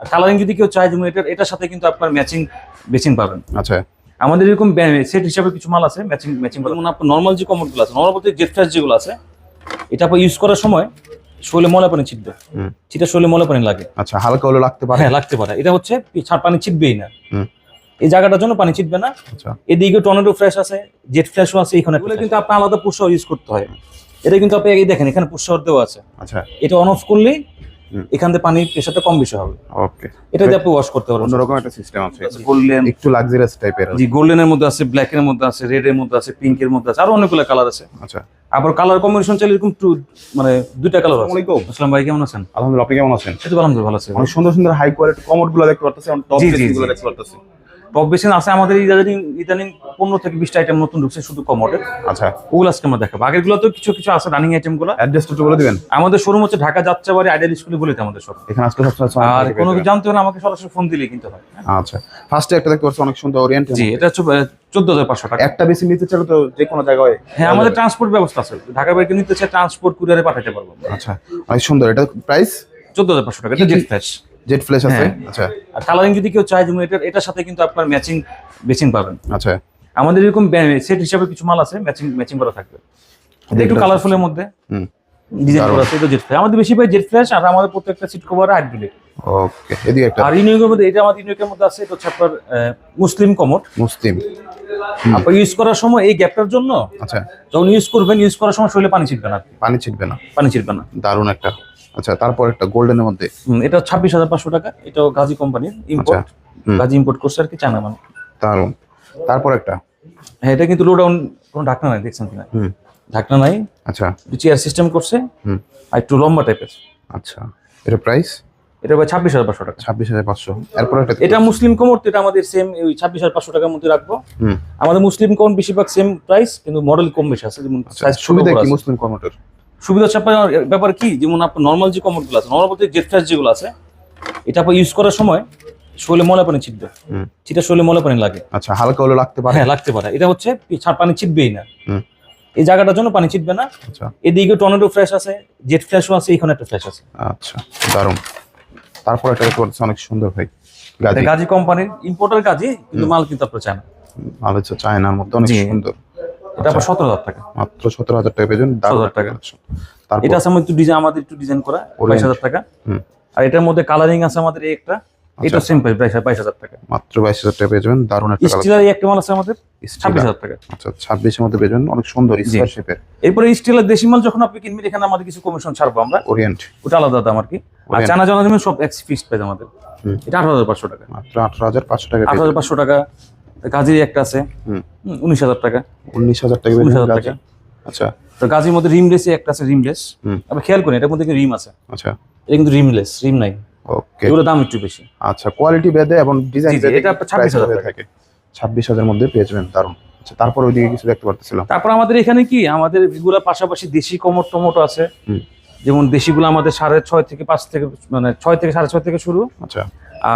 Colouring যদি কেউ চায় যেমন এটা এটার সাথে কিন্তু আপনার ম্যাচিং বেচিং পাবেন। আচ্ছা। আমাদের এরকম সেট হিসাবে কিছু মাল আছে ম্যাচিং ম্যাচিং যেমন আপনার নর্মাল যে কমোডগুলো আছে নর্মাল বলতে জেট ফ্ল্যাশ যেগুলো আছে এটা আপনার ইউজ করার সময় শরীরে ময়লা পানি ছিটবে। সেটা শরীরে ময়লা পানি লাগে। আচ্ছা হালকা হলে লাগতে পারে। হ্যাঁ লাগতে পারে। এটা হচ্ছে ছাড় পানি ছিটবেই না। এই জায়গাটার জন্য পানি ছিটবে না। আচ্ছা। এদিকে টর্নেডো ফ্ল্যাশ আছে জেট ফ্ল্যাশও আছে এখানে এগুলো কিন্তু আপনার আলাদা পুষার ইউজ করতে হয়। এটা কিন্তু আপনি দেখেন এখানে পুষার দেওয়া আছে। আচ্ছা। এটা অন অফ করলেই। এখান থেকে পানির প্রেশারটা কম বেশি হবে। ওকে। এটা দিয়ে আপনি ওয়াশ করতে পারবেন। অন্যরকম একটা সিস্টেম আছে। গোল্ডেন একটু লাক্সারিয়াস টাইপের জি গোল্ডেনের মধ্যে আছে ব্ল্যাক এর মধ্যে আছে রেড এর মধ্যে আছে পিঙ্ক এর মধ্যে আছে আরও অনেকগুলো কালার আছে। আচ্ছা। আবার কালার কম্বিনেশন চাইলে এরকম টু মানে দুইটা কালার আছে। আসসালামু আলাইকুম ভাই কেমন আছেন? আলহামদুলিল্লাহ আপনি কেমন আছেন? এই তো আলহামদুলিল্লাহ ভালো আছে। অনেক সুন্দর সুন্দর হাই কোয়ালিটি কমোডগুলো দেখতে পারতেছি টপ। গুলো দেখতে পারতেছি। টপ বেসিন আছে আমাদের ইদানিং ইদানিং পনেরো থেকে বিশটা আইটেম নতুন ঢুকছে শুধু কমোডের আচ্ছা। ওগুলো আজকে আমরা দেখাবো। আগেরগুলো তো কিছু কিছু আছে রানিং আইটেমগুলো। অ্যাড্রেসটা বলে দিবেন? আমাদের শোরুম হচ্ছে ঢাকা যাত্রাবাড়ি আইডিয়াল স্কুলে বলিতে আমাদের সব এখানে আজকে সবসময় আর কোনো কিছু জানতে হলে আমাকে সরাসরি ফোন দিলেই কিনতে হয়। আচ্ছা। ফার্স্টে একটা দেখতে পাচ্ছি অনেক সুন্দর ওরিয়েন্ট জি এটা হচ্ছে চোদ্দ হাজার পাঁচশো টাকা। একটা বেশি নিতে চাইলে তো যে কোনো জায়গায় হ্যাঁ আমাদের ট্রান্সপোর্ট ব্যবস্থা আছে। ঢাকা বাইকে নিতে চাই ট্রান্সপোর্ট কুরিয়ারে পাঠাতে পারব আচ্ছা। অনেক সুন্দর। এটা প্রাইস চোদ্দ হাজার পাঁচশো টাকা এটা জেট ফ্ল্যাশ জেট ফ্ল্যাশ আছে? হ্যাঁ। আচ্ছা। আর কালারিং যদি কেউ চায় যেমন এটা এটার সাথে কিন্তু আপনার ম্যাচিং বেচিং পাবেন। আচ্ছা। আমাদের এরকম সেট হিসাবে কিছু মাল আছে ম্যাচিং ম্যাচিং করা থাকবে। একটু কালারফুলের মধ্যে। হুম। ডিজাইন। করা আছে এটা জেট ফ্ল্যাশ আমাদের বেশিরভাগ জেট ফ্ল্যাশ আর আমাদের প্রত্যেকটা সিট কভার হাইড্রোলিক ওকে এদিকে একটা। আর ইউনিকের মধ্যে এটা আমাদের ইউনিকের মধ্যে আছে এটা হচ্ছে আপনার মুসলিম কমোড। মুসলিম। আপনার ইউজ করার সময় এই গ্যাপটার জন্য আচ্ছা। যখন ইউজ করবেন ইউজ করার সময় শরীরে পানি ছিটবে না পানি ছিটবে না। পানি ছিটবে না। দারুণ একটা। আচ্ছা তারপর একটা গোল্ডেনের মধ্যে? এটা ছাব্বিশ হাজার পাঁচশো টাকা। এটাও গাজী কোম্পানির ইম্পোর্ট আচ্ছা। গাজী ইম্পোর্ট করছে আর কি চায়না মানে দারুণ। তারপর একটা? হ্যাঁ এটা কিন্তু লো ডাউন কোনো ঢাকনা নাই দেখছেন কিনা? ঢাকনা নাই। আচ্ছা। চেয়ার সিস্টেম করছে। আর একটু লম্বা টাইপের আচ্ছা। এটা প্রাইস এটা ভাই ছাব্বিশ হাজার পাঁচশো টাকা। ছাব্বিশ হাজার পাঁচশো। এরপর একটা এটা মুসলিম কোমর এটা আমাদের সেম ওই ছাব্বিশ হাজার পাঁচশো টাকার মধ্যে রাখব। আমাদের মুসলিম কোন বেশিরভাগ সেম প্রাইস কিন্তু মডেল কম বেশি আছে যেমন আচ্ছা, সুবিধা কি মুসলিম কমোডের সুবিধা হচ্ছে আপনার ব্যাপার কি? যেমন আপনার নর্মাল যে কমোডগুলো আছে নর্মাল বলতে জেট ফ্ল্যাশ যেগুলো আছে এটা আপনার ইউজ করার সময় শরীরে ময়লা পানি ছিটবে। সেটা শরীরে ময়লা পানি লাগে। আচ্ছা হালকা হলে লাগতে পারে? হ্যাঁ লাগতে পারে। এটা হচ্ছে পানি ছিটবেই না। এই জায়গাটার জন্য পানি ছিটবে না। আচ্ছা। এদিকে টর্নেডো ফ্ল্যাশ আছে জেট ফ্ল্যাশও আছে এখানে একটা ফ্ল্যাশ আছে। আচ্ছা দারুণ। তারপর একটা দেখতে পাচ্ছি অনেক সুন্দর ভাই। এটা গাজি। গাজী কোম্পানির ইম্পোর্টার গাজী কিন্তু মাল কিন্তু আপনার চায় না। ভালো হচ্ছে চায়নার মধ্যে অনেক। সুন্দর। এটা আপনার সতেরো হাজার টাকা। মাত্র সতেরো হাজার টাকা পেয়েছেন দারুণ 17,000 টাকা। এটা আছে আমার একটু ডিজাইন আমাদের একটু ডিজাইন করা বাইশ হাজার টাকা। হুম। আর এটার মধ্যে কালারিং আছে আমাদের এই একটা। এটা সেম প্রাইস বাইশ বাইশ হাজার টাকা। মাত্র বাইশ হাজার টাকা পেয়ে যাবেন। দারুণ একটা স্টিলের একটা মাল আছে আমাদের ছাব্বিশ হাজার টাকা। আচ্ছা ছাব্বিশের মধ্যে পেয়ে যাবেন। অনেক সুন্দর স্কোয়ার শেপের এরপরে স্টিলের দেশি মাল যখন আপনি কিনবেন এখানে আমাদের কিছু কমিশন ছাড়বো আমরা। ওরিয়েন্ট ওটা আলাদা দাম আর কি। আর। চানা জানা সব এক্স ফিক্সড প্রাইস আমাদের। এটা আঠারো হাজার পাঁচশো টাকা। মাত্র আঠারো হাজার পাঁচশো টাকা আঠারো হাজার পাঁচশো টাকা। গাজির একটা আছে। উনিশ হাজার টাকা। উনিশ হাজার টাকা উনিশ হাজার টাকা। আচ্ছা। তো গাজির মধ্যে রিমলেস একটা আছে রিমলেস। আপনি খেয়াল করেন এটার মধ্যে কিন্তু রিম আছে। আচ্ছা। এটা কিন্তু রিমলেস রিম নাই। ওকে। এগুলো দাম একটু বেশি। আচ্ছা কোয়ালিটি বেদে এবং ডিজাইন এটা 26,000 টাকা। থাকে। ছাব্বিশ হাজার মধ্যে পেয়ে যাবেন দারুণ। আচ্ছা তারপর ওইদিকে কিছু দেখতে পারতেছিলাম। তারপর আমাদের এখানে কি? আমাদের এগুলোর পাশাপাশি দেশি কমর টমেটো আছে। যেমন দেশিগুলো আমাদের সাড়ে ছয় থেকে পাঁচ থেকে মানে ছয় থেকে সাড়ে ছয় থেকে শুরু। আচ্ছা।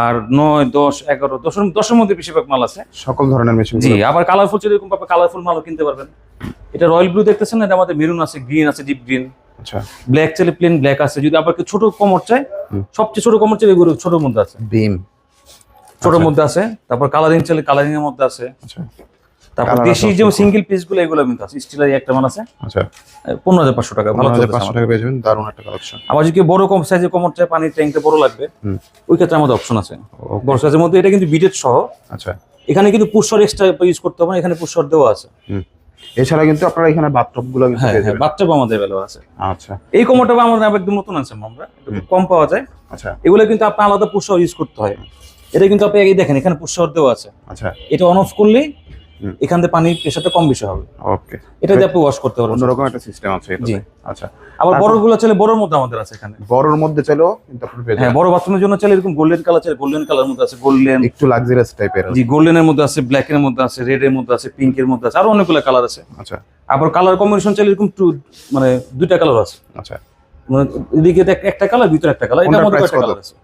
আর নয় দশ এগারো দশের দশের মধ্যে বেশিরভাগ মাল আছে। সকল ধরনের মেশিন জি আবার কালারফুল চলে এরকম পাবে কালারফুল মালও কিনতে পারবেন। এটা রয়েল ব্লু দেখতেছেন এটা আমাদের মেরুন আছে গ্রিন আছে ডিপ গ্রিন আচ্ছা। ব্ল্যাক চাইলে প্লেন ব্ল্যাক আছে। যদি আবার ছোট কমর চাই সবচেয়ে ছোট কমর চাই এগুলো ছোটোর মধ্যে আছে। বিম ছোটর মধ্যে আছে তারপর কালারিং চাইলে কালারিং এর মধ্যে আছে। আচ্ছা। তারপর দেশি যে সিঙ্গেল পিসগুলো এগুলো কিন্তু আছে। স্টিলের একটা মাল আছে। আচ্ছা। পনেরো হাজার পাঁচশো টাকা ভালো পাঁচশো। টাকা পেয়ে যাবেন দারুণ একটা কালেকশন আবার যদি বড় কম কমর চায় পানির ট্যাঙ্কটা বড় লাগবে ওই ক্ষেত্রে আমাদের অপশন আছে। বড় সাইজের মধ্যে এটা কিন্তু বিটেড সহ। আচ্ছা। এখানে কিন্তু পুষ্কর এক্সট্রা ইউজ করতে হবে এখানে পুষ্কর দেওয়া আছে। এছাড়া কিন্তু আপনারা এখানে বাথটবগুলো কিন্তু হ্যাঁ হ্যাঁ বাচ্চা আমাদের বেলা আছে। আচ্ছা। এই কমরটা আমাদের একদম নতুন আছে আমরা। কম পাওয়া যায়। আচ্ছা। এগুলো কিন্তু আপনার আলাদা পুষ্কর ইউজ করতে হয়। এটা কিন্তু আপনি দেখেন এখানে পুষ্কর দেওয়া আছে। আচ্ছা। এটা অন অফ করলেই। এখান থেকে পানির প্রেশারটা কম বেশি হবে। ওকে। এটা দিয়ে আপনি ওয়াশ করতে পারবেন। অন্যরকম একটা সিস্টেম আছে জি। আচ্ছা। আবার বড়গুলো চাইলে বড়র মধ্যে আমাদের আছে এখানে। বড়র মধ্যে চাইলেও কিন্তু আপনি পেয়ে হ্যাঁ বড় বাথরুমের জন্য চাইলে এরকম গোল্ডেন কালার চাইলে গোল্ডেন কালার মধ্যে আছে গোল্ডেন একটু লাক্সারিয়াস টাইপের জি গোল্ডেনের মধ্যে আছে ব্ল্যাক এর মধ্যে আছে রেড এর মধ্যে আছে পিঙ্ক এর মধ্যে আছে আরও অনেকগুলো কালার আছে। আচ্ছা। আবার কালার কম্বিনেশন চাইলে এরকম টু মানে দুইটা কালার আছে। আচ্ছা। মানে এদিকে একটা কালার ভিতরে একটা কালার এটার মধ্যে একটা কত? কালার আছে।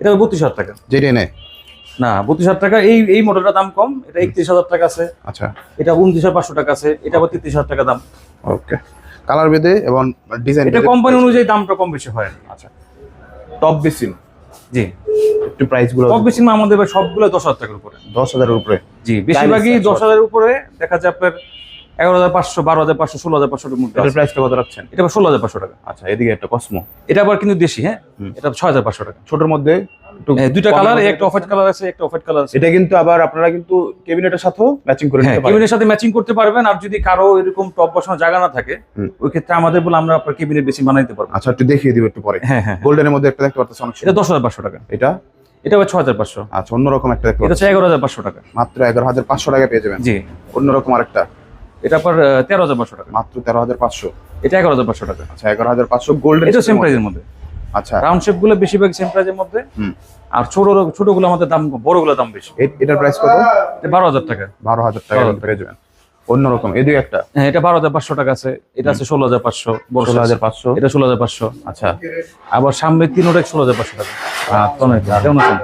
এটা বত্রিশ হাজার টাকা। যেটা নেই না বত্রিশ হাজার টাকা এই এই মডেলটার দাম কম এটা একত্রিশ হাজার টাকা আছে। আচ্ছা। এটা উনত্রিশ হাজার পাঁচশো টাকা আছে এটা আবার তেত্রিশ হাজার টাকা দাম। ওকে। কালার বেদে এবং ডিজাইন এটা কোম্পানি অনুযায়ী দামটা কম বেশি হয়। আচ্ছা। টপ বেসিন জি। একটু প্রাইসগুলো কম বেশি না আমাদের সবগুলো দশ হাজার টাকার উপরে। দশ হাজারের উপরে। জি বেশিরভাগই দশ হাজারের উপরে। দেখা যায় আপনার এগারো হাজার পাঁচশো বারো হাজার পাঁচশো ষোলো হাজার পাঁচশোর মধ্যে প্রাইসটা কত রাখছেন? এটা ষোলো হাজার পাঁচশো টাকা। আচ্ছা এদিকে একটা কসমো এটা আবার কিন্তু দেশি হ্যাঁ? এটা ছয় হাজার পাঁচশো টাকা। ছোটর মধ্যে দুইটা কালার একটা অফ হোয়াইট কালার আছে একটা অফ হোয়াইট কালার আছে। এটা কিন্তু আবার আপনারা কিন্তু কেবিনেটের সাথেও ম্যাচিং করে হ্যাঁ নিতে পারেন। কেবিনের সাথে ম্যাচিং করতে পারবেন আর যদি কারও এরকম টপ বসানোর জায়গা না থাকে ওই ক্ষেত্রে আমাদের বলে আমরা আপনার কেবিনেট বেশি বানাইতে পারব। আচ্ছা একটু দেখিয়ে দিব একটু পরে। হ্যাঁ হ্যাঁ হ্যাঁ। গোল্ডেনের মধ্যে একটা দেখতে পাচ্ছেন অনেক এটা সুন্দর। দশ হাজার পাঁচশো টাকা। এটা? এটা হাজার পাঁচশো। আচ্ছা অন্যরকম একটা দেখতে এটা হচ্ছে এগারো হাজার পাঁচশো টাকা। মাত্র এগারো হাজার পাঁচশো টাকা পেয়ে যাবেন। জি। অন্যরকম আরেকটা। এটা আবার আহ, তেরো হাজার পাঁচশো টাকা। মাত্র তেরো হাজার পাঁচশো। এটা এগারো হাজার পাঁচশো টাকা। আচ্ছা এগারো হাজার পাঁচশো গোল্ডেন এটা সেম প্রাইসের মধ্যে। আচ্ছা। রাউন্ড শেপগুলো বেশিরভাগ সেম প্রাইসের মধ্যে আর ছোট ছোটগুলো আমাদের দাম বড়গুলো দাম বেশি। এটার প্রাইস কত? বারো হাজার টাকা। বারো হাজার টাকা পেয়ে যাবেন। অন্যরকম এদিকে একটা? হ্যাঁ এটা বারো হাজার পাঁচশো টাকা আছে। এটা আছে ষোলো হাজার পাঁচশো। বড় ষোলো হাজার পাঁচশো? এটা ষোলো হাজার পাঁচশো। আচ্ছা। আবার সামনে তিন ওটা ষোলো হাজার পাঁচশো টাকা। আচ্ছা, অনেক কেমন আছেন